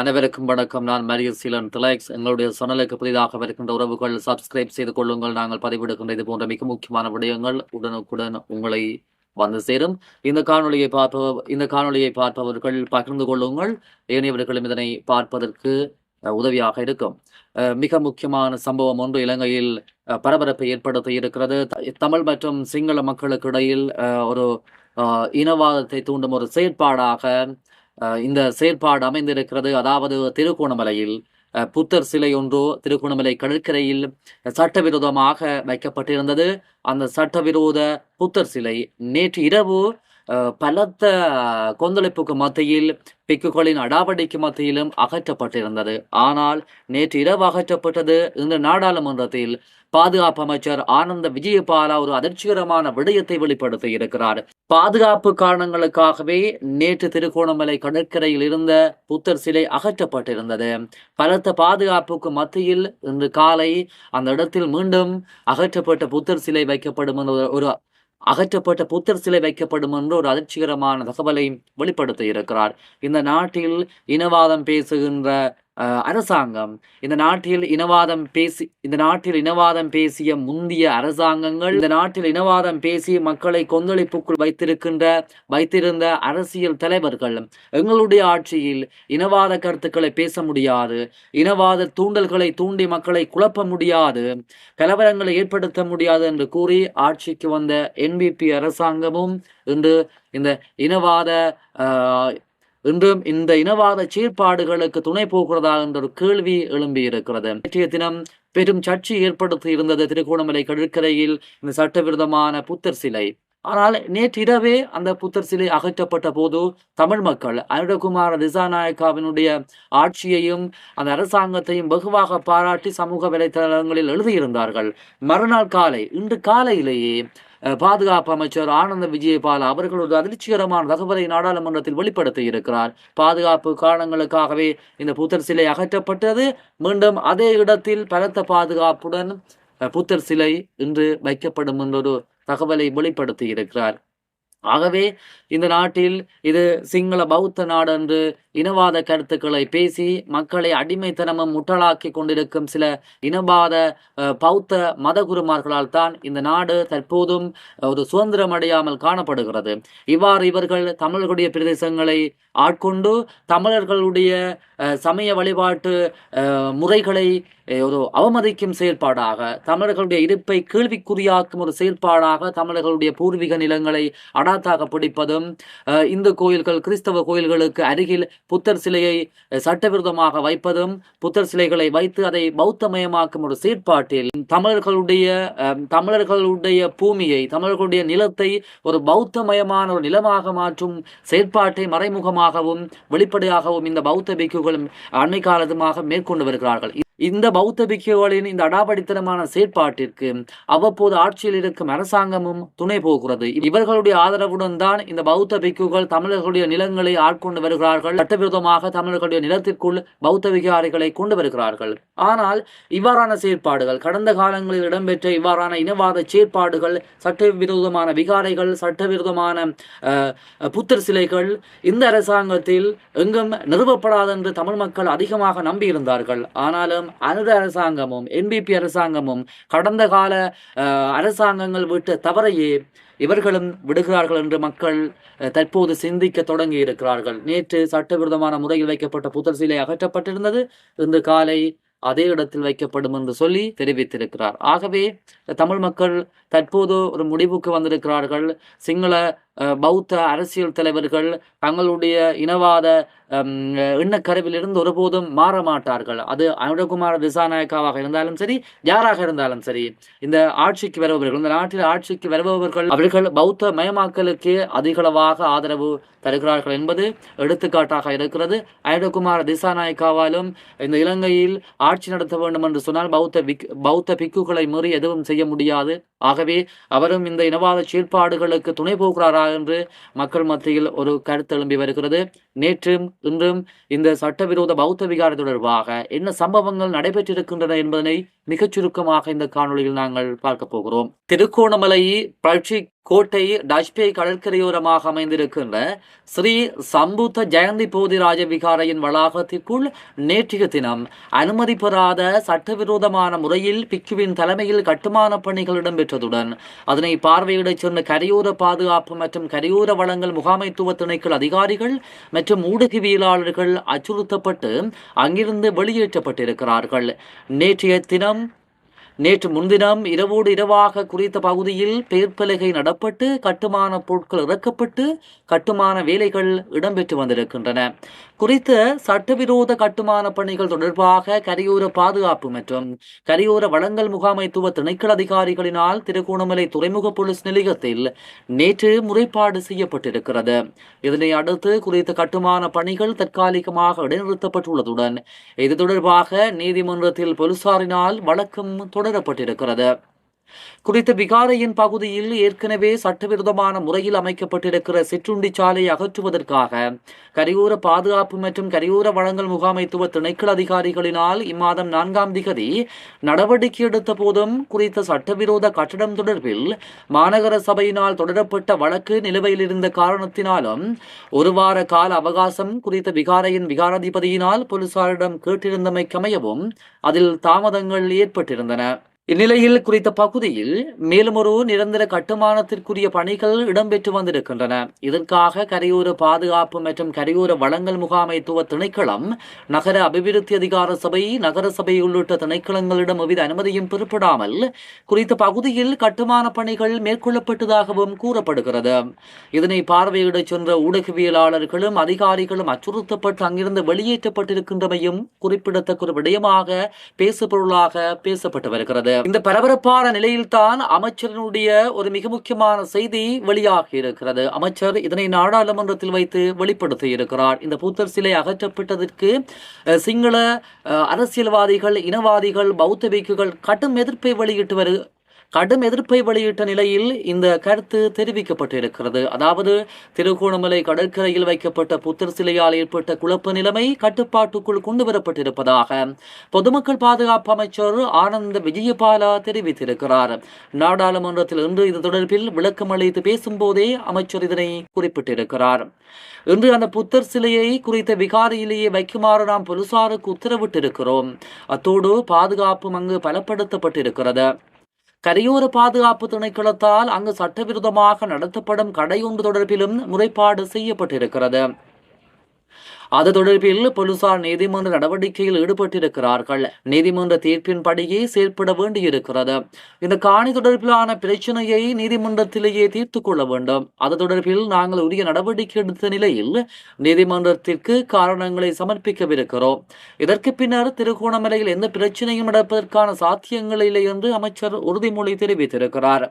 அனைவருக்கும் வணக்கம். நான் மரியர் சீலன் திலக்ஸ். எங்களுடைய சேனலுக்கு புதிதாக வருகின்ற உறவுகள் சப்ஸ்கிரைப் செய்து கொள்ளுங்கள். நாங்கள் பதிவிடுகின்ற இது போன்ற மிக முக்கியமான விடயங்கள் உடனுக்குடன் உங்களை வந்து சேரும். இந்த காணொளியை பார்ப்பவர் இந்த காணொலியை பார்ப்பவர்கள் பகிர்ந்து கொள்ளுங்கள். ஏனையவர்களும் இதனை பார்ப்பதற்கு உதவியாக இருக்கும். மிக முக்கியமான சம்பவம் ஒன்று இலங்கையில் பரபரப்பை ஏற்படுத்தி இருக்கிறது. த- தமிழ் மற்றும் சிங்கள மக்களுக்கு இடையில் ஒரு இனவாதத்தை தூண்டும் ஒரு செயற்பாடாக இந்த செயற்பாடு அமைந்திருக்கிறது. அதாவது திருகோணமலையில் அஹ், புத்தர் சிலை ஒன்றோ திருகோணமலை கடற்கரையில் சட்டவிரோதமாக வைக்கப்பட்டிருந்தது. அந்த சட்டவிரோத புத்தர் சிலை நேற்று இரவு பலத்த கொந்தளிப்புக்கு மத்தியில் பிக்குகளின் அடாவடிக்கு மத்தியிலும் அகற்றப்பட்டிருந்தது. ஆனால் நேற்று இரவு அகற்றப்பட்டது இந்த நாடாளுமன்றத்தில். பாதுகாப்பு அமைச்சர் ஆனந்த விஜயபாலா ஒரு அதிர்ச்சிகரமான விடயத்தை வெளிப்படுத்தி இருக்கிறார். பாதுகாப்பு காரணங்களுக்காகவே நேற்று திருகோணமலை கடற்கரையில் இருந்த புத்தர் சிலை அகற்றப்பட்டிருந்தது. பலத்த பாதுகாப்புக்கு மத்தியில் இன்று காலை அந்த இடத்தில் மீண்டும் அகற்றப்பட்ட புத்தர் சிலை வைக்கப்படும் என்ற ஒரு- ஒரு அகற்றப்பட்ட புத்தர் சிலை வைக்கப்படும் என்று ஒரு அதிர்ச்சிகரமான தகவலை வெளிப்படுத்தி இருக்கிறார். இந்த நாட்டில் இனவாதம் பேசுகின்ற அரசாங்கம். இந்த நாட்டில் இனவாதம் பேசி இந்த நாட்டில் இனவாதம் பேசிய முந்திய அரசாங்கங்கள் இந்த நாட்டில் இனவாதம் பேசி மக்களை கொந்தளிப்புக்குள் வைத்திருக்கின்ற வைத்திருந்த அரசியல் தலைவர்கள் எங்களுடைய ஆட்சியில் இனவாத கருத்துக்களை பேச முடியாது இனவாத தூண்டல்களை தூண்டி மக்களை குழப்ப முடியாது கலவரங்களை ஏற்படுத்த முடியாது என்று கூறி ஆட்சிக்கு வந்த என்பிபி அரசாங்கமும் இன்று இந்த இனவாத ஆஹ், இன்றும் இந்த இனவாத செயற்பாடுகளுக்கு துணை போகிறதா என்ற ஒரு கேள்வி எழும்பியிருக்கிறது நேற்றைய தினம் பெரும் சர்ச்சை ஏற்படுத்தி இருந்தது திருகோணமலை கடற்கரையில் இந்த சட்டவிரோதமான புத்தர் சிலை. ஆனால் நேற்றிரவே அந்த புத்தர் சிலை அகற்றப்பட்ட போது தமிழ் மக்கள் அருணகுமார திசாநாயக்காவினுடைய ஆட்சியையும் அந்த அரசாங்கத்தையும் வெகுவாக பாராட்டி சமூக வலைதளங்களில் எழுதியிருந்தார்கள். மறுநாள் காலை இன்று காலையிலேயே பாதுகாப்பு அமைச்சர் ஆனந்த விஜயபால அவர்கள் ஒரு அதிர்ச்சிகரமான தகவலை நாடாளுமன்றத்தில் வெளிப்படுத்தி இருக்கிறார் பாதுகாப்பு காரணங்களுக்காகவே இந்த புத்தர் சிலை அகற்றப்பட்டது. மீண்டும் அதே இடத்தில் பலத்த பாதுகாப்புடன் புத்தர் சிலை இன்று வைக்கப்படும் என்றொரு தகவலை வெளிப்படுத்தி இருக்கிறார் ஆகவே இந்த நாட்டில் இது சிங்கள பௌத்த நாடு என்று இனவாத கருத்துக்களை பேசி மக்களை அடிமைத்தனமும் முட்டலாக்கி கொண்டிருக்கும் சில இனவாத பௌத்த மதகுருமார்களால் தான் இந்த நாடு தற்போதும் ஒரு சுதந்திரம் அடையாமல் காணப்படுகிறது. இவ்வாறு இவர்கள் தமிழர்களுடைய பிரதேசங்களை ஆட்கொண்டு தமிழர்களுடைய சமய வழிபாட்டு முறைகளை ஒரு அவமதிக்கும் செயற்பாடாக தமிழர்களுடைய இருப்பை கேள்விக்குறியாக்கும் ஒரு செயற்பாடாக தமிழர்களுடைய பூர்வீக நிலங்களை பராத்தாக பிடிப்பதும் இந்து கோயில்கள் கிறிஸ்தவ கோயில்களுக்கு அருகில் புத்தர் சிலையை சட்டவிரோதமாக வைப்பதும் புத்தர் சிலைகளை வைத்து அதை பௌத்தமயமாக்கும் ஒரு செயற்பாட்டில் தமிழர்களுடைய தமிழர்களுடைய பூமியை தமிழர்களுடைய நிலத்தை ஒரு பௌத்தமயமான ஒரு நிலமாக மாற்றும் செயற்பாட்டை மறைமுகமாகவும் வெளிப்படையாகவும் இந்த பௌத்த பிக்குகளும் அண்மை காலத்துமாக மேற்கொண்டு வருகிறார்கள். இந்த பௌத்த பிக்குகளின் இந்த அடாபடித்தனமான செயற்பாட்டிற்கு அவ்வப்போது ஆட்சியில் இருக்கும் அரசாங்கமும் துணை போகிறது. இவர்களுடைய ஆதரவுடன் தான் இந்த பௌத்த பிக்குகள் தமிழர்களுடைய நிலங்களை ஆட்கொண்டு வருகிறார்கள். சட்டவிரோதமாக தமிழர்களுடைய நிலத்திற்குள் பௌத்த விகாரிகளை கொண்டு வருகிறார்கள். ஆனால் இவ்வாறான செயற்பாடுகள் கடந்த காலங்களில் இடம்பெற்ற இவ்வாறான இனவாத செயற்பாடுகள் சட்டவிரோதமான விகாரைகள் சட்டவிரோதமான புத்தர் சிலைகள் இந்த அரசாங்கத்தில் எங்கும் நிறுவப்படாது என்று தமிழ் மக்கள் அதிகமாக நம்பியிருந்தார்கள். ஆனாலும் அனுர அரசாங்கமும் என்பிபி அரசாங்கமும் கடந்த கால அரசாங்கங்கள் விட்ட தவறையே இவர்களும் விடுகிறார்கள் என்று மக்கள் தற்போது சிந்திக்க தொடங்கி இருக்கிறார்கள். நேற்று சட்டவிரோதமான முறையில் வைக்கப்பட்ட புத்தர் சிலை அகற்றப்பட்டிருந்தது. இன்று காலை அதே இடத்தில் வைக்கப்படும் என்று சொல்லி தெரிவித்திருக்கிறார். ஆகவே தமிழ் மக்கள் தற்போது ஒரு முடிவுக்கு வந்திருக்கிறார்கள். சிங்கள பௌத்த அரசியல் தலைவர்கள் தங்களுடைய இனவாத எண்ணக்கருவிலிருந்து ஒருபோதும் மாற மாட்டார்கள். அது அனுரகுமார திசாநாயக்காவாக இருந்தாலும் சரி யாராக இருந்தாலும் சரி இந்த ஆட்சிக்கு வருபவர்கள் இந்த நாட்டில் ஆட்சிக்கு வருபவர்கள் அவர்கள் பௌத்த மயமாக்கலுக்கு அதிகளவாக ஆதரவு தருகிறார்கள் என்பது எடுத்துக்காட்டாக இருக்கிறது. அனுரகுமார திசாநாயக்காவாலும் இந்த இலங்கையில் ஆட்சி நடத்த வேண்டும் என்று சொன்னால் பௌத்த பிக் பௌத்த பிக்குகளை மீறி எதுவும் செய்ய முடியாது. ஆகவே அவரும் இந்த இனவாத செயற்பாடுகளுக்கு துணை போகிறாரா என்று மக்கள் மத்தியில் ஒரு கருத்து எழும்பி வருகிறது. நேற்றும் இன்றும் இந்த சட்டவிரோத பௌத்த விகாரம் தொடர்பாக என்ன சம்பவங்கள் நடைபெற்றிருக்கின்றன என்பதனை மிகச் சுருக்கமாக இந்த காணொளியில் நாங்கள் பார்க்க போகிறோம். திருகோணமலை பழச்சி கோட்டை டஷ்பே கடற்கரையோரமாக அமைந்திருக்கின்ற ஸ்ரீ சம்புத்த ஜெயந்தி போதிராஜ விகாரையின் வளாகத்திற்குள் நேற்றைய தினம் அனுமதி பெறாத சட்டவிரோதமான முறையில் பிக்குவின் தலைமையில் கட்டுமான பணிகள் இடம்பெற்றதுடன் அதனை பார்வையிடச் சென்ற கரையோர பாதுகாப்பு மற்றும் கரையோர வளங்கள் முகாமைத்துவ திணைக்கள் அதிகாரிகள் மற்றும் ஊடகவியலாளர்கள் அச்சுறுத்தப்பட்டு அங்கிருந்து வெளியேற்றப்பட்டிருக்கிறார்கள். நேற்றைய தினம் நேற்று முன்தினம் இரவோடு இரவாக குறித்த பகுதியில் பெயர்ப்பலகை நடப்பட்டு கட்டுமான பொருட்கள் இறக்கப்பட்டு கட்டுமான வேலைகள் இடம்பெற்று வந்திருக்கின்றன. குறித்த சட்டவிரோத கட்டுமான பணிகள் தொடர்பாக கரையோர பாதுகாப்பு மற்றும் கரையோர வளங்கள் முகாமைத்துவ திணைக்கள அதிகாரிகளினால் திருகோணமலை துறைமுக போலீஸ் நிலையத்தில் நேற்று முறைப்பாடு செய்யப்பட்டிருக்கிறது. இதனை அடுத்து குறித்த கட்டுமான பணிகள் தற்காலிகமாக இடைநிறுத்தப்பட்டுள்ளதுடன் இது தொடர்பாக நீதிமன்றத்தில் போலீசாரினால் வழக்கம் தொடரப்பட்டிருக்கிறது குறித்த விகாரையின் பகுதியில் ஏற்கனவே சட்டவிரோதமான முறையில் அமைக்கப்பட்டிருக்கிற சிற்றுண்டி சாலை அகற்றுவதற்காக கரையோர பாதுகாப்பு மற்றும் கரையோர வழங்கல் முகாமைத்துவ திணைக்கள் அதிகாரிகளினால் இம்மாதம் நான்காம் திகதி நடவடிக்கை எடுத்த போதும் குறித்த சட்டவிரோத கட்டடம் தொடர்பில் மாநகர சபையினால் தொடரப்பட்ட வழக்கு நிலுவையில் இருந்த காரணத்தினாலும் ஒரு வார கால அவகாசம் குறித்த விகாரையின் விகாராதிபதியினால் போலீசாரிடம் கேட்டிருந்தமைக்கமையவும் அதில் தாமதங்கள் ஏற்பட்டிருந்தன. இந்நிலையில் குறித்த பகுதியில் மேலும் ஒரு நிரந்தர கட்டுமானத்திற்குரிய பணிகள் இடம்பெற்று வந்திருக்கின்றன. இதற்காக கரையோர பாதுகாப்பு மற்றும் கரையோர வளங்கள் முகாமைத்துவ திணைக்களம் நகர அபிவிருத்தி அதிகார சபை நகர சபை உள்ளிட்ட திணைக்களங்களிடம் எவ்வித அனுமதியும் பெறப்படாமல் குறித்த பகுதியில் கட்டுமான பணிகள் மேற்கொள்ளப்பட்டதாகவும் கூறப்படுகிறது. இதனை பார்வையிடச் சென்ற ஊடகவியலாளர்களும் அதிகாரிகளும் அச்சுறுத்தப்பட்டு அங்கிருந்து வெளியேற்றப்பட்டிருக்கின்றமையும் குறிப்பிடத்தக்க ஒரு விடயமாக பேசுபொருளாக பேசப்பட்டு வருகிறது. இந்த பரபரப்பான நிலையில்தான் அமைச்சரினுடைய ஒரு மிக முக்கியமான செய்தி வெளியாகி இருக்கிறது அமைச்சர் இதனை நாடாளுமன்றத்தில் வைத்து வெளிப்படுத்தி இருக்கிறார் இந்த புத்தர் சிலை அகற்றப்பட்டதற்கு சிங்கள அஹ், அரசியல்வாதிகள் இனவாதிகள் பௌத்த பிக்குகள் கடும் எதிர்ப்பை வெளியிட்டு வரு கடும் எதிர்ப்பை வெளியிட்ட நிலையில் இந்த கருத்து தெரிவிக்கப்பட்டிருக்கிறது. அதாவது திருகோணமலை கடற்கரையில் வைக்கப்பட்ட புத்தர் சிலையால் ஏற்பட்ட குழப்ப நிலைமை கட்டுப்பாட்டுக்குள் கொண்டு வரப்பட்டிருப்பதாக பொதுமக்கள் பாதுகாப்பு அமைச்சர் ஆனந்த விஜயபாலா தெரிவித்திருக்கிறார். நாடாளுமன்றத்தில் இன்று இது தொடர்பில் விளக்கம் அளித்து பேசும்போதே அமைச்சர் இதனை குறிப்பிட்டிருக்கிறார். இன்று அந்த புத்தர் சிலையை குறித்த விகாரியிலேயே வைக்குமாறு நாம் போலீசாருக்கு உத்தரவிட்டிருக்கிறோம். அத்தோடு பாதுகாப்பும் அங்கு பலப்படுத்தப்பட்டிருக்கிறது. கரையோர பாதுகாப்பு திணைக்களத்தால் அங்கு சட்டவிரோதமாக நடத்தப்படும் கடையொன்று தொடர்பிலும் முறைப்பாடு செய்யப்பட்டிருக்கிறது. அது தொடர்பில் போலீசார் நீதிமன்ற நடவடிக்கையில் ஈடுபட்டிருக்கிறார்கள். நீதிமன்ற தீர்ப்பின்படியே செயற்பட வேண்டியிருக்கிறது. இந்த காணி தொடர்பிலான பிரச்சனையை நீதிமன்றத்திலேயே தீர்த்து கொள்ள வேண்டும். அது தொடர்பில் நாங்கள் உரிய நடவடிக்கை எடுத்த நிலையில் நீதிமன்றத்திற்கு காரணங்களை சமர்ப்பிக்கவிருக்கிறோம். இதற்கு பின்னர் திருகோணமலையில் எந்த பிரச்சனையும் நடப்பதற்கான சாத்தியங்கள் இல்லை என்று அமைச்சர் உறுதிமொழி தெரிவித்திருக்கிறார்.